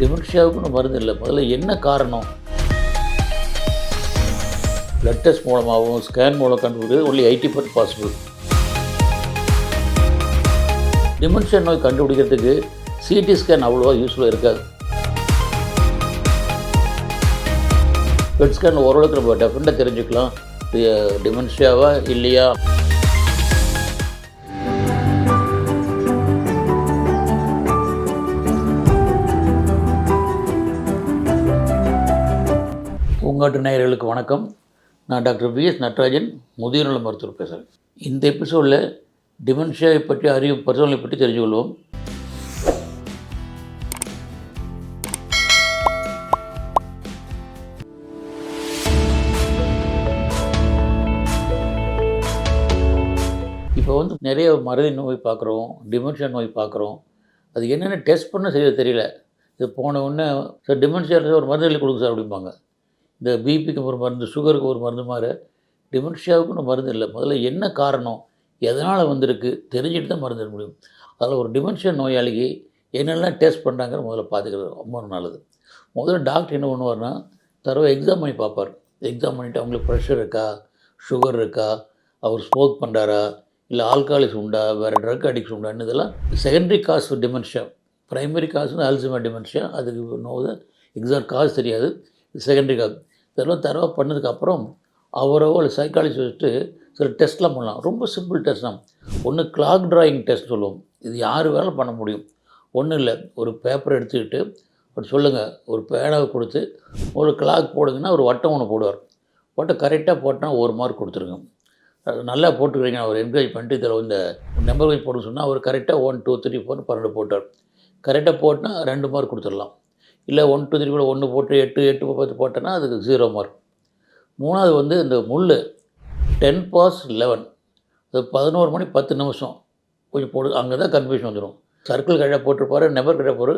டிமென்ஷியாவுக்குன்னு மருந்து இல்லை. முதல்ல என்ன காரணம்? பிளட் டெஸ்ட் மூலமாகவும் ஸ்கேன் மூலம் கண்டுபிடிக்கிறது only eighty percent possible dementia நோய் கண்டுபிடிக்கிறதுக்கு சிடி ஸ்கேன் அவ்வளோவா யூஸ்ஃபுல்லாக இருக்காது. பெட் ஸ்கேன் ஓரளவுக்கு நம்ம டெஃபினட்டாக தெரிஞ்சுக்கலாம். டிமென்ஷியாவா இல்லையா? பூங்காட்டு நேயர்களுக்கு வணக்கம். நான் டாக்டர் விஎஸ் எஸ் நட்ராஜன் முதியநல மருத்துவர் பேசுகிறேன் இந்த எபிசோடில் டிமென்ஷியாவை பற்றி அறிவு பரிசோதனை பற்றி தெரிஞ்சு கொள்வோம். இப்போ வந்து நிறைய மறதி நோய் பார்க்குறோம் டிமென்ஷியா நோய் பார்க்குறோம். அது என்னென்ன டெஸ்ட் பண்ண சரியாக தெரியல. இது போன உடனே சார் டிமென்ஷியா ஒரு மருந்து கொடுங்க சார் அப்படிம்பாங்க. இந்த பிபிக்கு ஒரு மருந்து சுகருக்கு ஒரு மருந்து மாதிரி ஒன்றும் மருந்து இல்லை. முதல்ல என்ன காரணம் எதனால் வந்திருக்கு தெரிஞ்சுட்டு தான் மருந்து முடியும். அதில் ஒரு டிமென்ஷியா நோயாளிக்கு என்னெல்லாம் டெஸ்ட் பண்ணுறாங்கன்னு முதல்ல பார்த்துக்கிறது ரொம்ப நல்லது. முதல்ல டாக்டர் என்ன பண்ணுவார்னா தரவை எக்ஸாம் பண்ணி பார்ப்பார். எக்ஸாம் பண்ணிவிட்டு அவங்களுக்கு ப்ரெஷர் இருக்கா சுகர் இருக்கா அவர் ஸ்மோக் பண்ணுறாரா இல்லை ஆல்காலிஸ் உண்டா வேறு ட்ரக் அடிக்ஷன் உண்டான்னு இதெல்லாம் செகண்டரி காஸ் டிமென்ஷியா ப்ரைமரி காசு வந்து அல்சிமர் டிமென்ஷியா அதுக்கு நோவு எக்ஸாம் காசு தெரியாது. செகண்டரி காஸ் இதெல்லாம் தரவா பண்ணதுக்கப்புறம் அவரோ இல்லை சைக்காலஜி வச்சுட்டு சில டெஸ்ட்லாம் பண்ணலாம். ரொம்ப சிம்பிள் டெஸ்ட் தான். ஒன்று கிளாக் ட்ராயிங் டெஸ்ட் சொல்லுவோம். இது யார் வேணாலும் பண்ண முடியும். ஒன்றும் இல்லை. ஒரு பேப்பர் எடுத்துக்கிட்டு அப்படி சொல்லுங்கள் ஒரு பேனாவை கொடுத்து ஒரு கிளாக் போடுங்கன்னா ஒரு வட்டம் ஒன்று போடுவார். வட்டம் கரெக்டாக போட்டால் ஒரு மார்க் கொடுத்துருங்க. நல்லா போட்டுக்கிறீங்க. அவர் என்கரேஜ் பண்ணிட்டு இதில் இந்த நம்பர் வைஸ் போட சொன்னால் அவர் கரெக்டாக ஒன் டூ த்ரீ ஃபோர் பன்னெண்டு போட்டார். கரெக்டாக போட்டால் ரெண்டு மார்க் கொடுத்துடலாம். இல்லை ஒன் டூ த்ரீ கூட ஒன்று போட்டு எட்டு எட்டு பத்து போட்டேன்னா அதுக்கு ஜீரோ மார்க் மூணாவது வந்து இந்த முள் டென் பாஸ் லெவன் அது பதினோரு மணி பத்து நிமிஷம். கொஞ்சம் போடு அங்கே தான் கன்ஃபியூஷன் வந்துடும் சர்க்கிள் கடையாக போட்டிருப்பாரு நெபர் கடை போகிற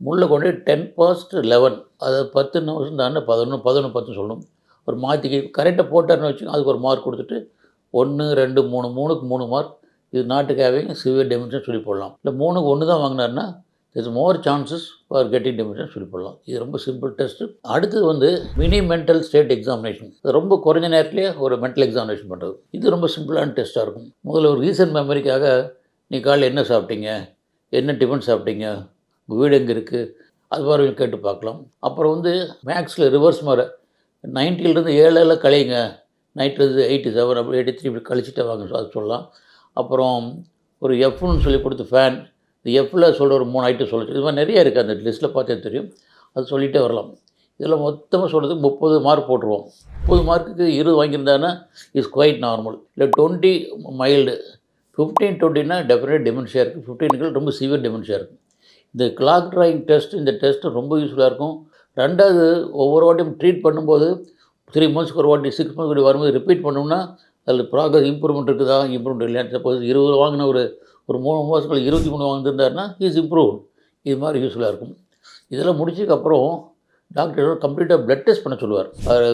முள்ளை கொண்டு டென் பாஸ்ட் லெவன் அதாவது பத்து நிமிஷம் தானே பதினொன்று பதினொன்று பத்து சொல்லணும் ஒரு மாற்றிக்கி கரெக்டாக போட்டார்னு வச்சு அதுக்கு ஒரு மார்க் கொடுத்துட்டு ஒன்று ரெண்டு மூணு மூணுக்கு மூணு மார்க் இது நாட்டுக்காகவே சிவியர் டெமிஷன் சொல்லி போடலாம். இல்லை மூணுக்கு ஒன்று தான் வாங்கினாருன்னா it's more chances for getting admission சொல்லி போடலாம் இது ரொம்ப சிம்பிள் டெஸ்ட்டு அடுத்தது வந்து மினி மென்டல் ஸ்டேட் எக்ஸாமினேஷன் இது ரொம்ப குறைஞ்ச நேரத்துலேயே ஒரு மென்டல் எக்ஸாமினேஷன் பண்ணுறது இது ரொம்ப சிம்பிளான டெஸ்ட்டாக இருக்கும். முதல்ல ஒரு ரீசன்ட் மெமரிக்காக நீ காலையில் என்ன சாப்பிட்டீங்க? என்ன டிஃபன் சாப்பிட்டீங்க? உங்கள் வீடு எங்கே இருக்குது அது மாதிரி கேட்டு பார்க்கலாம். அப்புறம் வந்து மேக்ஸில் ரிவர்ஸ் மாதிரி நைன்ட்டிலேருந்து ஏழில் கழியுங்க நைட்லேருந்து எயிட்டி செவன் அப்படி எயிட்டி த்ரீ இப்படி கழிச்சிட்டே வாங்க. அது சொல்லலாம். அப்புறம் ஒரு எஃப்னு சொல்லி கொடுத்து ஃபேன் இந்த எஃப்பில் சொல்கிற ஒரு மூணு ஐட்டம் சொல்லிச்சு இது மாதிரி நிறைய இருக்குது அந்த லிஸ்ட்டில் பார்த்தே தெரியும். அது சொல்லிகிட்டே வரலாம். இதில் மொத்தமாக சொல்கிறதுக்கு முப்பது மார்க் போட்டுருவோம். முப்பது மார்க்குக்கு இருபது வாங்கியிருந்தாங்கன்னா இஸ் குவைட் நார்மல் இல்லை டுவெண்ட்டி மைல்டு ஃபிஃப்டீன் டுவெண்ட்டினா டெஃபினட் டிமென்ஷியாக இருக்குது ஃபிஃப்டீனுக்கு ரொம்ப சிவியர் டிமென்ஷியாக இருக்குது இந்த கிளாக் ட்ராயிங் டெஸ்ட் இந்த டெஸ்ட்டு ரொம்ப யூஸ்ஃபுல்லாக இருக்கும். ரெண்டாவது ஒவ்வொரு வாட்டியும் ட்ரீட் பண்ணும்போது த்ரீ மந்த்ஸ்க்கு ஒரு வாட்டி சிக்ஸ் மந்த்ஸ் வரும்போது ரிப்பீட் பண்ணோம்னா அதில் ப்ராக்ரஸ் இம்ப்ரூவ்மெண்ட் இருக்குதா இம்ப்ரூவ்மெண்ட் இல்லையா சப்போஸ் இருபது வாங்கின ஒரு ஒரு மூணு மாதத்துக்குள்ள இருபத்தி மூணு வாங்கியிருந்தாருன்னா இஸ் இம்ப்ரூவ் இது மாதிரி யூஸ்ஃபுல்லாக இருக்கும். இதெல்லாம் முடிச்சதுக்கப்புறம் டாக்டர் கம்ப்ளீட்டாக பிளட் டெஸ்ட் பண்ண சொல்லுவார்.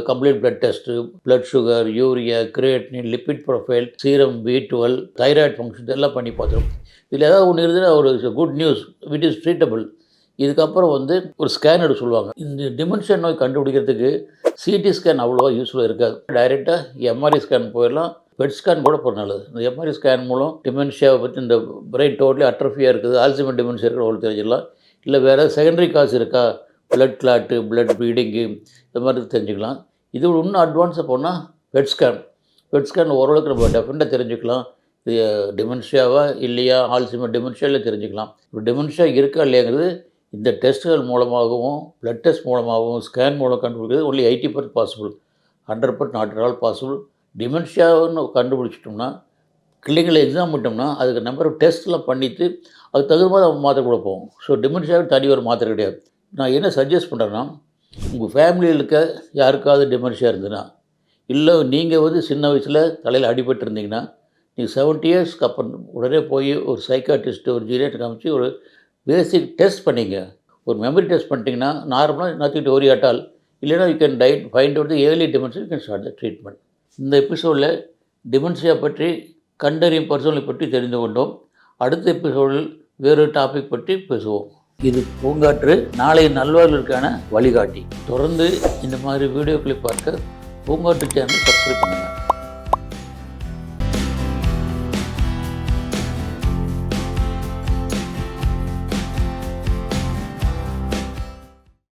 Complete blood test blood sugar urea creatinine lipid profile serum B twelve thyroid function இதெல்லாம் பண்ணி பார்த்துரும் இதில் ஏதாவது ஒன்று இருந்ததுன்னா ஒரு good news which is treatable இதுக்கப்புறம் வந்து ஒரு ஸ்கேன் எடுக்க சொல்லுவாங்க. இந்த டிமென்ஷன் நோய் கண்டுபிடிக்கிறதுக்கு சிடி ஸ்கேன் அவ்வளோவா யூஸ்ஃபுல்லாக இருக்காது. டைரெக்டாக எம்ஆர்ஐ ஸ்கேன் போயிடலாம். பெட் ஸ்கேன் கூட போகிற நல்லது. இந்த எம்ஆர்ஐ ஸ்கேன் மூலம் டிமென்ஷியாவை பற்றி இந்த பிரெயின் டோட்டலி அட்ரஃபியாக இருக்குது. ஆல்சிமர் டிமென்ஷியா இருக்கிற அவ்வளோ தெரிஞ்சிடலாம் இல்லை வேறு செகண்டரி காசு இருக்கா? பிளட் கிளாட்டு பிளட் ப்ளீடிங்கு இந்த மாதிரி தெரிஞ்சுக்கலாம். இது இன்னும் அட்வான்ஸாக போனால் பெட் ஸ்கேன் பெட் ஸ்கேன் ஓரளவுக்கு நம்ம டெஃபினட்டாக தெரிஞ்சுக்கலாம். இது டிமென்ஷியாவா இல்லையா? ஆல்சிமர் டிமென்ஷியாவில் தெரிஞ்சுக்கலாம். இப்போ டிமென்ஷியா இருக்கா இல்லையாங்கிறது இந்த டெஸ்ட்டுகள் மூலமாகவும் பிளட் டெஸ்ட் மூலமாகவும் ஸ்கேன் மூலம் கண்டுபிடிக்கிறது only eighty percent possible hundred percent not all possible டிமென்ஷியான்னு கண்டுபிடிச்சிட்டோம்னா கிளினிக்கல் எக்ஸாம் விட்டோம்னா அதுக்கு நம்பர் ஆஃப் டெஸ்ட்லாம் பண்ணிவிட்டு அதுக்கு தகுந்த மாதிரி அவங்க மாத்திரை கொடுப்போம் ஸோ டிமென்ஷியாவுக்கு தனி ஒரு மாத்திரை கிடையாது. நான் என்ன சஜஸ்ட் பண்ணுறேன்னா உங்கள் ஃபேமிலியில் இருக்க யாருக்காவது டிமென்ஷியா இருந்ததுன்னா இல்லை நீங்கள் வந்து சின்ன வயசில் தலையில் அடிபட்டு இருந்தீங்கன்னா நீங்கள் செவன்ட்டி இயர்ஸ்க்கு அப்புறம் உடனே போய் ஒரு சைக்காட்டிஸ்ட்டு ஒரு ஜீனியர் காமிச்சு ஒரு பேசிக் டெஸ்ட் பண்ணிங்க. ஒரு மெமரி டெஸ்ட் பண்ணிட்டீங்கன்னா நார்மலாக நத்திட்டு ஒரி அட்டால் இல்லைன்னா you can tight find out the early dementia you can start the treatment இந்த எபிசோடில் டிமென்ஷியா பற்றி கண்டறியும் பரிசோதனை பற்றி தெரிந்து கொண்டோம். அடுத்த எபிசோடில் வேறு டாபிக் பற்றி பேசுவோம். இது பூங்காற்று நாளைய நல்வாழ்வுக்கான வழிகாட்டி. தொடர்ந்து இந்த மாதிரி வீடியோக்களை பார்க்க பூங்காற்று சேனல் சப்ஸ்கிரைப் பண்ணுங்கள்